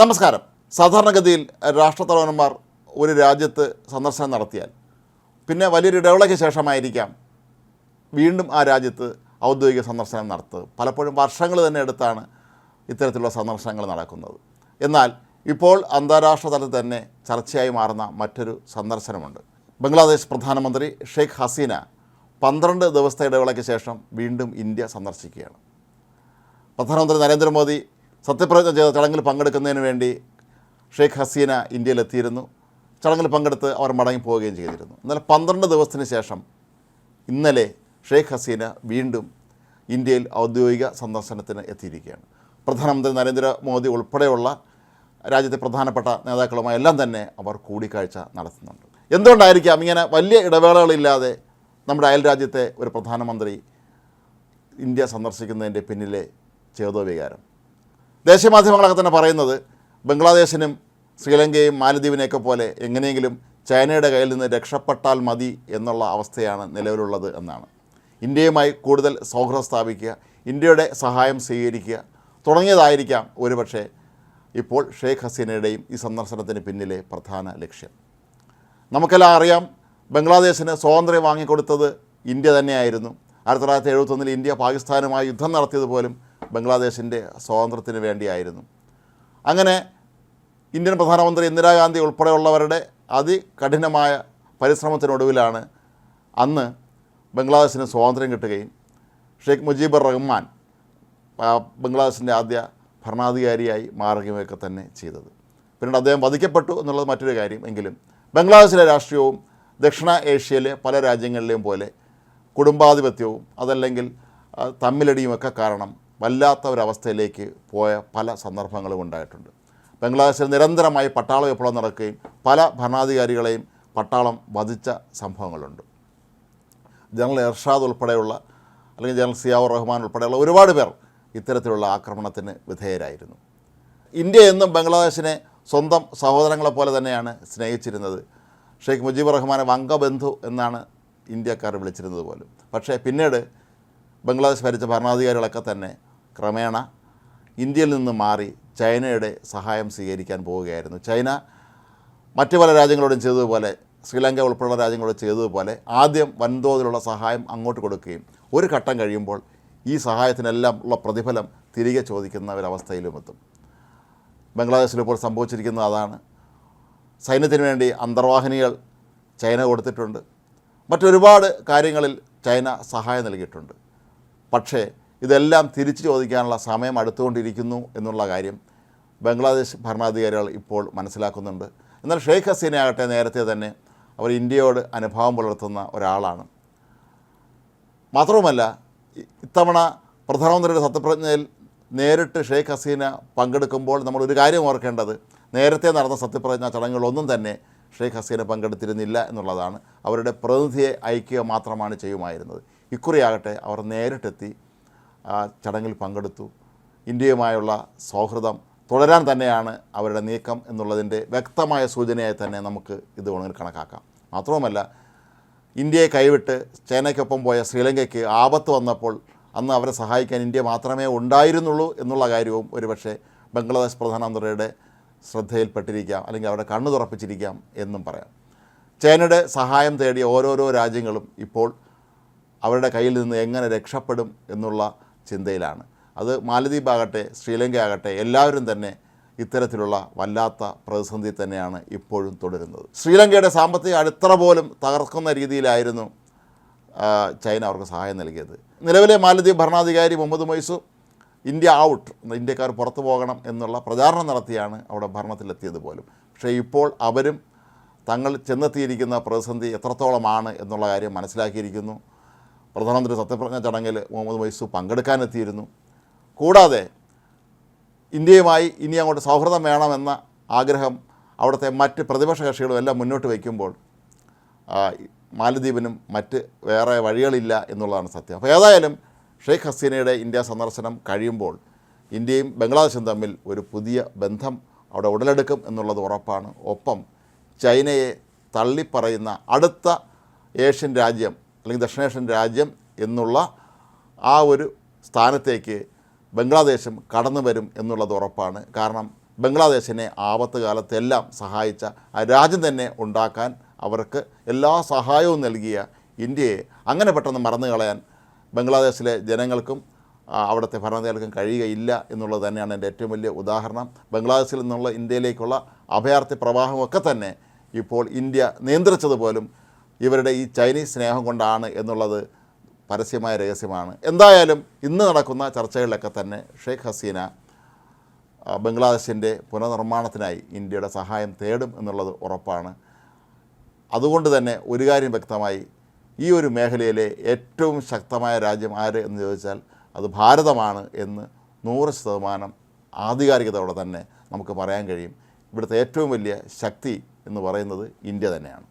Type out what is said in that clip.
നമസ്കാരം. സാധാരണഗതിയിൽ രാഷ്ട്രത്തലവന്മാർ ഒരു രാജ്യത്ത് സന്ദർശനം നടത്തിയാൽ പിന്നെ വലിയൊരു ഇടവേളയ്ക്ക് ശേഷമായിരിക്കാം വീണ്ടും ആ രാജ്യത്ത് ഔദ്യോഗിക സന്ദർശനം നടത്തുക. പലപ്പോഴും വർഷങ്ങൾ തന്നെ എടുത്താണ് ഇത്തരത്തിലുള്ള സന്ദർശനങ്ങൾ നടക്കുന്നത്. എന്നാൽ ഇപ്പോൾ അന്താരാഷ്ട്ര തലത്തിൽ തന്നെ ചർച്ചയായി മാറുന്ന മറ്റൊരു സന്ദർശനമുണ്ട്. ബംഗ്ലാദേശ് പ്രധാനമന്ത്രി ഷെയ്ഖ് ഹസീന പന്ത്രണ്ട് ദിവസത്തെ ഇടവേളയ്ക്ക് ശേഷം വീണ്ടും ഇന്ത്യ സന്ദർശിക്കുകയാണ്. പ്രധാനമന്ത്രി നരേന്ദ്രമോദി സത്യപ്രതിജ്ഞ ചെയ്ത ചടങ്ങിൽ പങ്കെടുക്കുന്നതിന് വേണ്ടി ഷെയ്ഖ് ഹസീന ഇന്ത്യയിലെത്തിയിരുന്നു. ചടങ്ങിൽ പങ്കെടുത്ത് അവർ മടങ്ങി പോവുകയും ചെയ്തിരുന്നു. എന്നാൽ പന്ത്രണ്ട് ദിവസത്തിന് ശേഷം ഇന്നലെ ഷെയ്ഖ് ഹസീന വീണ്ടും ഇന്ത്യയിൽ ഔദ്യോഗിക സന്ദർശനത്തിന് എത്തിയിരിക്കുകയാണ്. പ്രധാനമന്ത്രി നരേന്ദ്രമോദി ഉൾപ്പെടെയുള്ള രാജ്യത്തെ പ്രധാനപ്പെട്ട നേതാക്കളുമായി എല്ലാം തന്നെ അവർ കൂടിക്കാഴ്ച നടത്തുന്നുണ്ട്. എന്തുകൊണ്ടായിരിക്കാം ഇങ്ങനെ വലിയ ഇടവേളകളില്ലാതെ നമ്മുടെ അയൽ രാജ്യത്തെ ഒരു പ്രധാനമന്ത്രി ഇന്ത്യ സന്ദർശിക്കുന്നതിന്റെ പിന്നിലെ ചേതോവികാരം ദേശീയ മാധ്യമങ്ങളൊക്കെ തന്നെ പറയുന്നത് ബംഗ്ലാദേശിനും ശ്രീലങ്കയും മാലദ്വീപിനെയൊക്കെ പോലെ എങ്ങനെയെങ്കിലും ചൈനയുടെ കയ്യിൽ നിന്ന് രക്ഷപ്പെട്ടാൽ മതി എന്നുള്ള അവസ്ഥയാണ് നിലവിലുള്ളത് എന്നാണ്. ഇന്ത്യയുമായി കൂടുതൽ സൗഹൃദം സ്ഥാപിക്കുക ഇന്ത്യയുടെ സഹായം സ്വീകരിക്കുക തുടങ്ങിയതായിരിക്കാം ഒരുപക്ഷെ ഇപ്പോൾ ഷെയ്ഖ് ഹസീനയുടെയും ഈ സന്ദർശനത്തിന് പിന്നിലെ പ്രധാന ലക്ഷ്യം. നമുക്കെല്ലാം അറിയാം ബംഗ്ലാദേശിന് സ്വാതന്ത്ര്യം വാങ്ങിക്കൊടുത്തത് ഇന്ത്യ തന്നെയായിരുന്നു. ആയിരത്തി തൊള്ളായിരത്തി എഴുപത്തൊന്നിൽ ഇന്ത്യ പാകിസ്ഥാനുമായി യുദ്ധം നടത്തിയത് പോലും ബംഗ്ലാദേശിന്റെ സ്വാതന്ത്ര്യത്തിന് വേണ്ടിയായിരുന്നു. അങ്ങനെ ഇന്ത്യൻ പ്രധാനമന്ത്രി ഇന്ദിരാഗാന്ധി ഉൾപ്പെടെയുള്ളവരുടെ അതികഠിനമായ പരിശ്രമത്തിനൊടുവിലാണ് അന്ന് ബംഗ്ലാദേശിന് സ്വാതന്ത്ര്യം കിട്ടുകയും ഷെയ്ഖ് മുജീബുർ റഹ്മാൻ ബംഗ്ലാദേശിന്റെ ആദ്യ ഭരണാധികാരിയായി മാറുകയുമൊക്കെ തന്നെ ചെയ്തത്. പിന്നീട് അദ്ദേഹം വധിക്കപ്പെട്ടു എന്നുള്ളത് മറ്റൊരു കാര്യം. എങ്കിലും ബംഗ്ലാദേശിലെ രാഷ്ട്രീയവും ദക്ഷിണ ഏഷ്യയിലെ പല രാജ്യങ്ങളിലെയും പോലെ കുടുംബാധിപത്യവും അതല്ലെങ്കിൽ തമ്മിലടിയുമൊക്കെ കാരണം വല്ലാത്ത ഒരവസ്ഥയിലേക്ക് പോയ പല സന്ദർഭങ്ങളും ഉണ്ടായിട്ടുണ്ട്. ബംഗ്ലാദേശിൽ നിരന്തരമായി പട്ടാള വിപ്ലവം നടക്കുകയും പല ഭരണാധികാരികളെയും പട്ടാളം വധിച്ച സംഭവങ്ങളുണ്ട്. ജനറൽ എർഷാദ് ഉൾപ്പെടെയുള്ള അല്ലെങ്കിൽ ജനറൽ സിയാവുർ റഹ്മാൻ ഉൾപ്പെടെയുള്ള ഒരുപാട് പേർ ഇത്തരത്തിലുള്ള ആക്രമണത്തിന് വിധേയരായിരുന്നു. ഇന്ത്യ എന്നും ബംഗ്ലാദേശിനെ സ്വന്തം സഹോദരങ്ങളെ പോലെ തന്നെയാണ് സ്നേഹിച്ചിരുന്നത്. ഷെയ്ഖ് മുജീബ് റഹ്മാനെ വങ്കബന്ധു എന്നാണ് ഇന്ത്യക്കാർ വിളിച്ചിരുന്നത് പോലും. പക്ഷേ പിന്നീട് ബംഗ്ലാദേശ് ഭരിച്ച ഭരണാധികാരികളൊക്കെ തന്നെ ക്രമേണ ഇന്ത്യയിൽ നിന്ന് മാറി ചൈനയുടെ സഹായം സ്വീകരിക്കാൻ പോവുകയായിരുന്നു. ചൈന മറ്റു പല രാജ്യങ്ങളോടും ചെയ്തതുപോലെ ശ്രീലങ്ക ഉൾപ്പെടെയുള്ള രാജ്യങ്ങളോട് ചെയ്തതുപോലെ ആദ്യം വൻതോതിലുള്ള സഹായം അങ്ങോട്ട് കൊടുക്കുകയും ഒരു ഘട്ടം കഴിയുമ്പോൾ ഈ സഹായത്തിനെല്ലാം ഉള്ള പ്രതിഫലം തിരികെ ചോദിക്കുന്ന ഒരവസ്ഥയിലും എത്തും. ബംഗ്ലാദേശിൽ ഇപ്പോൾ സംഭവിച്ചിരിക്കുന്നത് അതാണ്. സൈന്യത്തിന് വേണ്ടി അന്തർവാഹിനികൾ ചൈന കൊടുത്തിട്ടുണ്ട്. മറ്റൊരുപാട് കാര്യങ്ങളിൽ ചൈന സഹായം നൽകിയിട്ടുണ്ട്. പക്ഷേ ഇതെല്ലാം തിരിച്ചു ചോദിക്കാനുള്ള സമയം അടുത്തുകൊണ്ടിരിക്കുന്നു എന്നുള്ള കാര്യം ബംഗ്ലാദേശ് ഭരണാധികാരികൾ ഇപ്പോൾ മനസ്സിലാക്കുന്നുണ്ട്. എന്നാൽ ഷെയ്ഖ് ഹസീനയാകട്ടെ നേരത്തെ തന്നെ അവർ ഇന്ത്യയോട് അനുഭാവം പുലർത്തുന്ന ഒരാളാണ്. മാത്രവുമല്ല ഇത്തവണ പ്രധാനമന്ത്രിയുടെ സത്യപ്രതിജ്ഞയിൽ നേരിട്ട് ഷെയ്ഖ് ഹസീന പങ്കെടുക്കുമ്പോൾ നമ്മൾ ഒരു കാര്യം ഓർക്കേണ്ടത് നേരത്തെ നടന്ന സത്യപ്രതിജ്ഞാ ചടങ്ങുകളൊന്നും തന്നെ ഷെയ്ഖ് ഹസീന പങ്കെടുത്തിരുന്നില്ല എന്നുള്ളതാണ്. അവരുടെ പ്രതിനിധിയെ അയക്കുക മാത്രമാണ് ചെയ്യുമായിരുന്നത് ഇക്കുറിയാകട്ടെ അവർ നേരിട്ടെത്തി ആ ചടങ്ങിൽ പങ്കെടുത്തു. ഇന്ത്യയുമായുള്ള സൗഹൃദം തുടരാൻ തന്നെയാണ് അവരുടെ നീക്കം എന്നുള്ളതിന്റെ വ്യക്തമായ സൂചനയായി തന്നെ നമുക്ക് ഇത് വേണമെങ്കിൽ കണക്കാക്കാം. മാത്രവുമല്ല ഇന്ത്യയെ കൈവിട്ട് ചൈനയ്ക്കൊപ്പം പോയ ശ്രീലങ്കയ്ക്ക് ആപത്ത് വന്നപ്പോൾ അന്ന് അവരെ സഹായിക്കാൻ ഇന്ത്യ മാത്രമേ ഉണ്ടായിരുന്നുള്ളൂ എന്നുള്ള കാര്യവും ഒരുപക്ഷെ ബംഗ്ലാദേശ് പ്രധാനമന്ത്രിയുടെ ശ്രദ്ധയിൽപ്പെട്ടിരിക്കാം അല്ലെങ്കിൽ അവരുടെ കണ്ണു തുറപ്പിച്ചിരിക്കാം എന്നും പറയാം. ചൈനയുടെ സഹായം തേടിയ ഓരോരോ രാജ്യങ്ങളും ഇപ്പോൾ അവരുടെ കയ്യിൽ നിന്ന് എങ്ങനെ രക്ഷപ്പെടും എന്നുള്ള ചിന്തയിലാണ്. അത് മാലദ്വീപ് ആകട്ടെ ശ്രീലങ്ക ആകട്ടെ എല്ലാവരും തന്നെ ഇത്തരത്തിലുള്ള വല്ലാത്ത പ്രതിസന്ധി തന്നെയാണ് ഇപ്പോഴും തുടരുന്നത്. ശ്രീലങ്കയുടെ സാമ്പത്തിക അടിത്തറ പോലും തകർക്കുന്ന രീതിയിലായിരുന്നു ചൈന അവർക്ക് സഹായം നൽകിയത്. നിലവിലെ മാലദ്വീപ് ഭരണാധികാരി മുഹമ്മദ് മൊയ്സു ഇന്ത്യ ഔട്ട് ഇന്ത്യക്കാർ പുറത്തു പോകണം എന്നുള്ള പ്രചാരണം നടത്തിയാണ് അവിടെ ഭരണത്തിലെത്തിയത് പോലും. പക്ഷേ ഇപ്പോൾ അവരും തങ്ങൾ ചെന്നെത്തിയിരിക്കുന്ന പ്രതിസന്ധി എത്രത്തോളമാണ് എന്നുള്ള കാര്യം മനസ്സിലാക്കിയിരിക്കുന്നു. പ്രധാനമന്ത്രി സത്യപ്രജ്ഞ ചടങ്ങിൽ മുഹമ്മദ് മൊയ്സു പങ്കെടുക്കാനെത്തിയിരുന്നു. കൂടാതെ ഇന്ത്യയുമായി ഇനി അങ്ങോട്ട് സൗഹൃദം വേണമെന്ന ആഗ്രഹം അവിടുത്തെ മറ്റ് പ്രതിപക്ഷ കക്ഷികളും എല്ലാം മുന്നോട്ട് വയ്ക്കുമ്പോൾ മാലദ്വീപിനും മറ്റ് വേറെ വഴികളില്ല എന്നുള്ളതാണ് സത്യം. അപ്പോൾ ഏതായാലും ഷെയ്ഖ് ഹസീനയുടെ ഇന്ത്യ സന്ദർശനം കഴിയുമ്പോൾ ഇന്ത്യയും ബംഗ്ലാദേശും തമ്മിൽ ഒരു പുതിയ ബന്ധം അവിടെ ഉടലെടുക്കും എന്നുള്ളത് ഉറപ്പാണ്. ഒപ്പം ചൈനയെ തള്ളിപ്പറയുന്ന അടുത്ത ഏഷ്യൻ രാജ്യം അല്ലെങ്കിൽ ദക്ഷിണേഷ്യൻ രാജ്യം എന്നുള്ള ആ ഒരു സ്ഥാനത്തേക്ക് ബംഗ്ലാദേശും കടന്നു വരും എന്നുള്ളത് ഉറപ്പാണ്. കാരണം ബംഗ്ലാദേശിനെ ആപത്ത് കാലത്തെല്ലാം സഹായിച്ച ആ രാജ്യം തന്നെ ഉണ്ടാക്കാൻ അവർക്ക് എല്ലാ സഹായവും നൽകിയ ഇന്ത്യയെ അങ്ങനെ പെട്ടെന്ന് മറന്നു കളയാൻ ബംഗ്ലാദേശിലെ ജനങ്ങൾക്കും അവിടുത്തെ ഭരണാധികാരികൾക്കും കഴിയുകയില്ല എന്നുള്ളത് തന്നെയാണ് എന്റെ ഏറ്റവും വലിയ ഉദാഹരണം. ബംഗ്ലാദേശിൽ നിന്നുള്ള ഇന്ത്യയിലേക്കുള്ള അഭയാർത്ഥി പ്രവാഹമൊക്കെ തന്നെ ഇപ്പോൾ ഇന്ത്യ നിയന്ത്രിച്ചത് പോലും ഇവരുടെ ഈ ചൈനീസ് സ്നേഹം കൊണ്ടാണ് എന്നുള്ളത് പരസ്യമായ രഹസ്യമാണ്. എന്തായാലും ഇന്ന് നടക്കുന്ന ചർച്ചകളിലൊക്കെ തന്നെ ഷെയ്ഖ് ഹസീന ബംഗ്ലാദേശിന്റെ പുനർനിർമ്മാണത്തിനായി ഇന്ത്യയുടെ സഹായം തേടും എന്നുള്ളത് ഉറപ്പാണ്. അതുകൊണ്ട് തന്നെ ഒരു കാര്യം വ്യക്തമായി ഈ ഒരു മേഖലയിലെ ഏറ്റവും ശക്തമായ രാജ്യം ആര് എന്ന് ചോദിച്ചാൽ അത് ഭാരതമാണ് എന്ന് നൂറ് ശതമാനം ആധികാരികതയോടെ തന്നെ നമുക്ക് പറയാൻ കഴിയും. ഇവിടുത്തെ ഏറ്റവും വലിയ ശക്തി എന്ന് പറയുന്നത് ഇന്ത്യ തന്നെയാണ്.